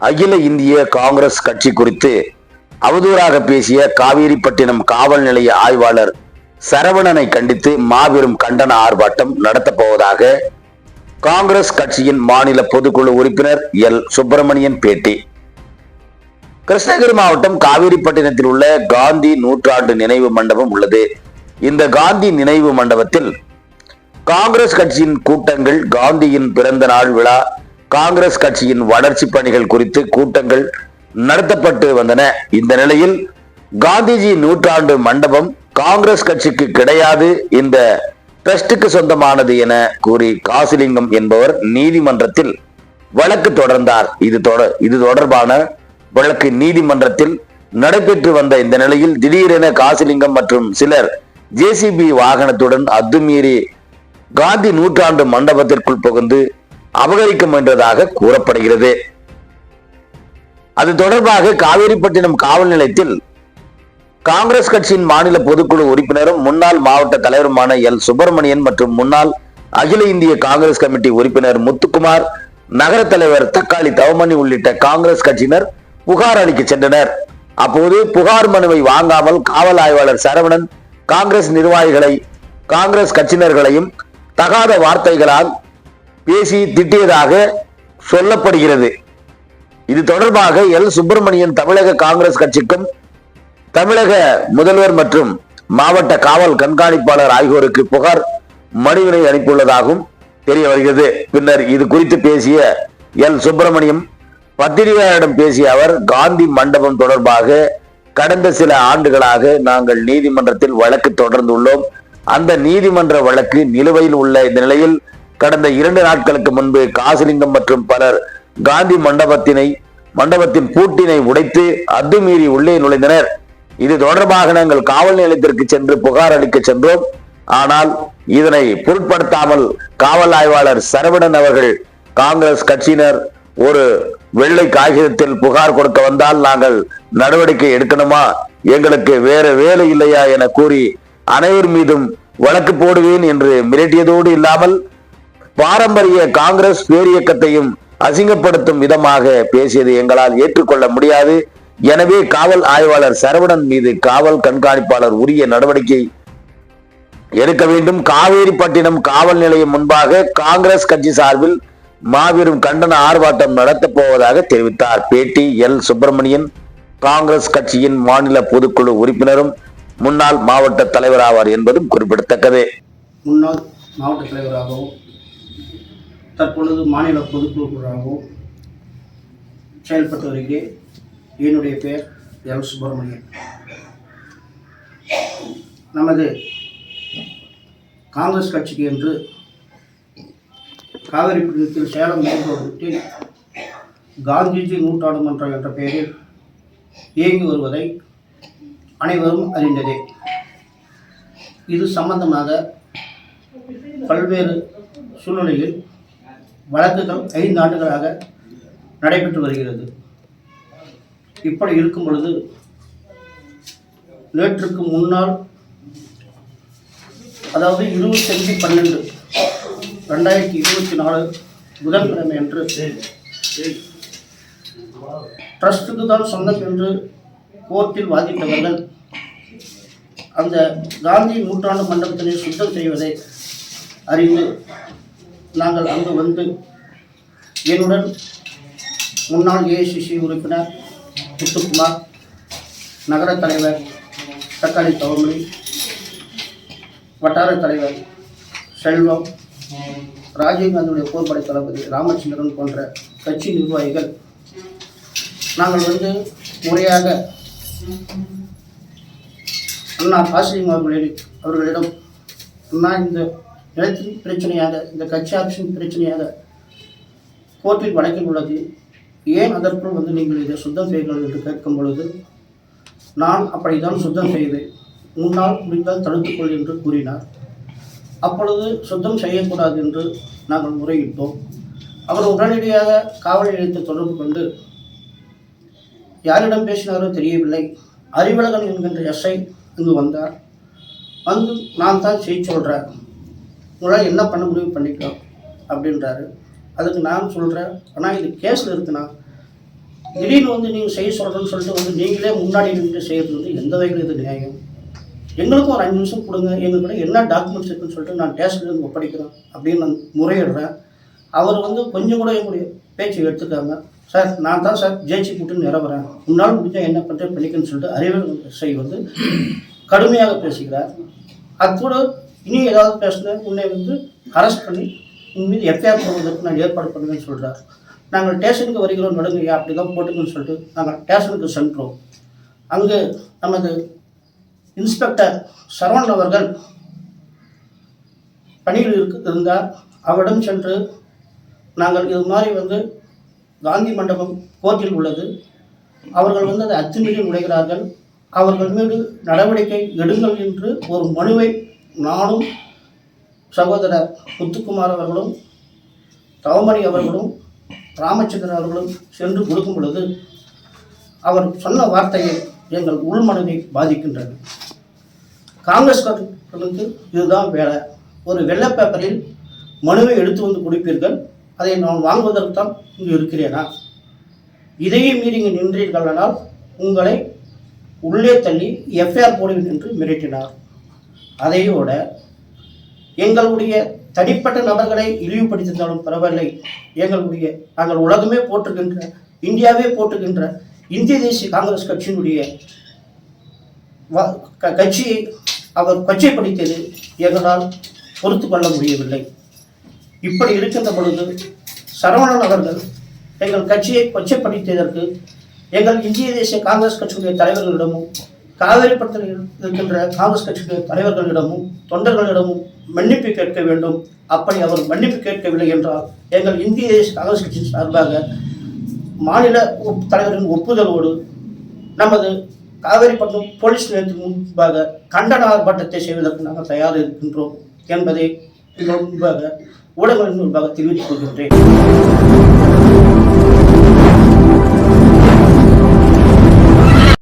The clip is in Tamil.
அகில இந்திய காங்கிரஸ் கட்சி குறித்து அவதூறாக பேசிய காவேரிப்பட்டினம் காவல் நிலைய ஆய்வாளர் சரவணனை கண்டித்து மாபெரும் கண்டன ஆர்ப்பாட்டம் நடத்தப்போவதாக காங்கிரஸ் கட்சியின் மாநில பொதுக்குழு உறுப்பினர் எல். சுப்பிரமணியன் பேட்டி. கிருஷ்ணகிரி மாவட்டம் காவேரிப்பட்டினத்தில் உள்ள காந்தி நூற்றாண்டு நினைவு மண்டபம் உள்ளது. இந்த காந்தி நினைவு மண்டபத்தில் காங்கிரஸ் கட்சியின் கூட்டங்கள் காந்தியின் பிறந்த நாள் விழா காங்கிரஸ் கட்சியின் வளர்ச்சி பணிகள் குறித்து கூட்டங்கள் நடத்தப்பட்டு வந்தன. இந்த நிலையில் காந்திஜி நூற்றாண்டு மண்டபம் காங்கிரஸ் கட்சிக்கு கிடையாது இந்த ட்ரஸ்டுக்கு சொந்தமானது என கூறி காசிலிங்கம் என்பவர் நீதிமன்றத்தில் வழக்கு தொடர்ந்தார். இது தொடர் இது தொடர்பான வழக்கு நீதிமன்றத்தில் நடைபெற்று வந்த இந்த நிலையில் திடீரென காசிலிங்கம் மற்றும் சிலர் ஜேசிபி வாகனத்துடன் அத்துமீறி காந்தி நூற்றாண்டு மண்டபத்திற்குள் புகுந்து அபகரிக்க முயன்றதாக கூறப்படுகிறது. அது தொடர்பாக காவேரிப்பட்டினம் காவல் நிலையத்தில் காங்கிரஸ் கட்சியின் மாநில பொதுக்குழு உறுப்பினரும் முன்னாள் மாவட்ட தலைவருமான எல். சுப்பிரமணியன் மற்றும் முன்னாள் அகில இந்திய காங்கிரஸ் கமிட்டி உறுப்பினர் முத்துக்குமார் நகர தலைவர் தக்காளி தவமணி உள்ளிட்ட காங்கிரஸ் கட்சியினர் புகார் அளிக்க சென்றனர். அப்போது புகார் மனுவை வாங்காமல் காவல் ஆய்வாளர் சரவணன் காங்கிரஸ் நிர்வாகிகளை காங்கிரஸ் கட்சியினர்களையும் தகாத வார்த்தைகளால் பேசி திட்டியதாக சொல்லப்படுகிறது. இது தொடர்பாக எல். சுப்பிரமணியன் தமிழக காங்கிரஸ் கட்சிக்கும் தமிழக முதல்வர் மற்றும் மாவட்ட காவல் கண்காணிப்பாளர் ஆகியோருக்கு புகார் மனுவினை அனுப்பியுள்ளதாகவும் தெரிய வருகிறது. பின்னர் இது குறித்து பேசிய எல். சுப்பிரமணியம் பத்திரிகையாளரிடம் பேசிய அவர் காந்தி மண்டபம் தொடர்பாக கடந்த சில ஆண்டுகளாக நாங்கள் நீதிமன்றத்தில் வழக்கு தொடர்ந்துள்ளோம். அந்த நீதிமன்ற வழக்கு நிலுவையில் உள்ள இந்த நிலையில் கடந்த இரண்டு நாட்களுக்கு முன்பு காசிலிங்கம் மற்றும் பலர் காந்தி மண்டபத்தினை மண்டபத்தின் பூட்டினை உடைத்து அத்துமீறி உள்ளே நுழைந்தனர். இது தொடர்பாக நாங்கள் காவல் நிலையத்திற்கு சென்று புகார் அளிக்க சென்றோம். ஆனால் இதனை பொருட்படுத்தாமல் காவல் ஆய்வாளர் சரவணன் அவர்கள் காங்கிரஸ் கட்சியினர் ஒரு வெள்ளை காகிதத்தில் புகார் கொடுக்க வந்தால் நாங்கள் நடவடிக்கை எடுக்கணுமா? எங்களுக்கு வேற வேலை இல்லையா என கூறி அனைவர் மீதும் வழக்கு போடுவேன் என்று மிரட்டியதோடு இல்லாமல் பாரம்பரிய காங்கிரஸ் பேரியக்கத்தையும் அசிங்கப்படுத்தும் விதமாக பேசியது எங்களால் ஏற்றுக்கொள்ள முடியாது. எனவே காவல் ஆய்வாளர் சரவணன் மீது காவல் கண்காணிப்பாளர் உரிய நடவடிக்கை எடுக்க வேண்டும். காவேரிப்பட்டினம் காவல் நிலையம் முன்பாக காங்கிரஸ் கட்சி சார்பில் மாபெரும் கண்டன ஆர்ப்பாட்டம் நடத்தப் போவதாக தெரிவித்தார். பேட்டி எல். சுப்பிரமணியன் காங்கிரஸ் கட்சியின் மாநில பொதுக்குழு உறுப்பினரும் முன்னாள் மாவட்ட தலைவர் ஆவார் என்பதும் குறிப்பிடத்தக்கது. முன்னாள் மாவட்ட தலைவராகவும் தற்பொழுது மாநில பொதுக்குழுவாகவும் செயல்பட்டு வருகிறேன் என்னுடைய பெயர் எல். சுப்பிரமணியன். நமது காங்கிரஸ் கட்சிக்கு என்று காவிரிப்பட்டினத்தில் சேலம் மேற்கொள்வதில் காந்திஜி நூற்றாண்டு மன்றம் என்ற பெயரில் இயங்கி வருவதை அனைவரும் அறிந்ததே. இது சம்பந்தமாக பல்வேறு சூழ்நிலையில் வழக்குகள் ஐந்து ஆண்டுகளாக நடைபெற்று வருகிறது. இப்படி இருக்கும் பொழுது நேற்றுக்கு முன்னால் அதாவது இருபத்தஞ்சு பன்னெண்டு ரெண்டாயிரத்தி இருபத்தி நாலு புதன்கிழமை அன்று ட்ரஸ்ட்டுக்கு தான் சொந்தம் என்று கோர்ட்டில் வாதிட்டவர்கள். அந்த காந்தி நூற்றாண்டு மண்டபத்தினை சுத்தம் செய்வதை அறிந்து நாங்கள் அங்கு வந்து என்னுடன் முன்னாள் ஏஐசிசி உறுப்பினர் முத்துக்குமார் நகர தலைவர் தக்காளி தவமொழி வட்டார தலைவர் செல்வம் ராஜீவ்காந்தியுடைய போர்படை தளபதி ராமச்சந்திரன் போன்ற கட்சி நிர்வாகிகள் நாங்கள் வந்து முறையாக அண்ணா காசிலிங்கம் அவர்களிடம் அவர்களிடம் அண்ணா இந்த நிலத்தின் பிரச்சனையாக இந்த கட்சி ஆட்சியின் பிரச்சனையாக கோர்ட்டில் வழக்கில் உள்ளது. ஏன் அதற்குள் வந்து நீங்கள் இதை சுத்தம் செய்யுங்கள் என்று கேட்கும் பொழுது நான் அப்படித்தான் சுத்தம் செய்தேன். முன்னால் முடிந்தால் தடுத்துக்கொள் என்று கூறினார். அப்பொழுது சுத்தம் செய்யக்கூடாது என்று நாங்கள் முறையிட்டோம். அவர் உடனடியாக காவல் நிலையத்தை தொடர்பு கொண்டு யாரிடம் பேசினாரோ தெரியவில்லை. அறிவழகன் என்கின்ற எஸ்ஐ இங்கு வந்தார். வந்து நான் தான் செய்ய சொல்கிறேன் உங்களால் என்ன பண்ண முடியும் பண்ணிக்கலாம் அப்படின்றாரு. அதுக்கு நான் சொல்கிறேன் ஆனால் இது கேஸில் இருக்குண்ணா. திடீர்னு வந்து நீங்கள் செய்ய சொல்கிறேன்னு சொல்லிட்டு வந்து நீங்களே முன்னாடி நின்று செய்கிறது வந்து எந்த வகையில் இது நியாயம். எங்களுக்கும் ஒரு அஞ்சு நிமிஷம் கொடுங்க எங்ககிட்ட என்ன டாக்குமெண்ட்ஸ் இருக்குன்னு சொல்லிட்டு நான் டேஸ்ட்லேருந்து ஒப்படைக்கிறேன் அப்படின்னு நான் முறையிடுறேன். அவர் வந்து கொஞ்சம் கூட எங்களுடைய பேச்சு எடுத்துக்காங்க சார் நான் தான் சார் ஜெயிச்சு கூட்டு நிறவுறேன் உன்னால் முடிஞ்சால் என்ன பண்ணுறேன் பண்ணிக்கன்னு சொல்லிட்டு அறிவியல் செய் வந்து கடுமையாக பேசுகிறார். அதோட இனி ஏதாவது பேசுனா உன்னை வந்து அரெஸ்ட் பண்ணி உன் மீது எஃப்ஐஆர் போடுவதற்கு நான் ஏற்பாடு பண்ணுவேன்னு சொல்கிறார் நாங்கள் ஸ்டேஷனுக்கு வருகிறோம் நடுங்கய்யா அப்படி தான் போட்டுக்கன்னு சொல்லிட்டு நாங்கள் ஸ்டேஷனுக்கு சென்றோம். அங்கே நமது இன்ஸ்பெக்டர் சரவணன் அவர்கள் பணியில் இருக்க இருந்தார். அவரிடம் சென்று நாங்கள் இது மாதிரி வந்து காந்தி மண்டபம் கோர்ட்டில் உள்ளது. அவர்கள் வந்து அதை அத்துமீறி நுழைகிறார்கள். அவர்கள் மீது நடவடிக்கை எடுங்கள் என்று ஒரு மனுவை நானும் சகோதரர் முத்துக்குமார் அவர்களும் தவமணி அவர்களும் ராமச்சந்திரன் அவர்களும் சென்று கொடுக்கும் பொழுது அவர் சொன்ன வார்த்தையை எங்கள் உள்மனதை பாதிக்கின்றது. காங்கிரஸ் காங்கிரஸ்காரர்களுக்கு இதுதான் வேலை. ஒரு வெள்ளை பேப்பரில் மனுவை எடுத்து வந்து கொடுப்பீர்கள். அதை நான் வாங்குவதற்கு தான் இங்கு இருக்கிறேனா? இதையும் மீறி இங்கு நின்றீர்களானால் உங்களை உள்ளே தள்ளி எஃப்ஐஆர் போடுவேன் என்று மிரட்டினார். அதையோட எங்களுடைய தனிப்பட்ட நபர்களை இழிவுபடுத்தியிருந்தாலும் பரவாயில்லை. எங்களுடைய நாங்கள் உலகமே போட்டுக்கின்ற இந்தியாவே போட்டுக்கின்ற இந்திய தேசிய காங்கிரஸ் கட்சியினுடைய வ- க- கட்சியை அவர் கொச்சைப்படுத்தியது எங்களால் பொறுத்து கொள்ள முடியவில்லை. இப்படி இருக்கின்ற பொழுது சரவணன் அவர்கள் எங்கள் கட்சியை கொச்சைப்படுத்தியதற்கு எங்கள் இந்திய தேசிய காங்கிரஸ் கட்சியுடைய தலைவர்களிடமும் காவிரிப்பட்டத்தில் இருக்கின்ற காங்கிரஸ் கட்சியுடைய தலைவர்களிடமும் தொண்டர்களிடமும் மன்னிப்பு கேட்க வேண்டும். அப்படி அவர் மன்னிப்பு கேட்கவில்லை என்றால் எங்கள் இந்திய தேசிய காங்கிரஸ் கட்சியின் சார்பாக மாநில தலைவரின் ஒப்புதலோடு நமது காவேரிப்பட்டினம் போலீஸ் நிலையத்தின் முன்பாக கண்டன ஆர்ப்பாட்டத்தை செய்வதற்கு நாங்கள் தயார் இருக்கின்றோம் என்பதை முன்பாக ஊடகங்களின் முன்பாக தெரிவித்துக் கொள்கின்றேன்.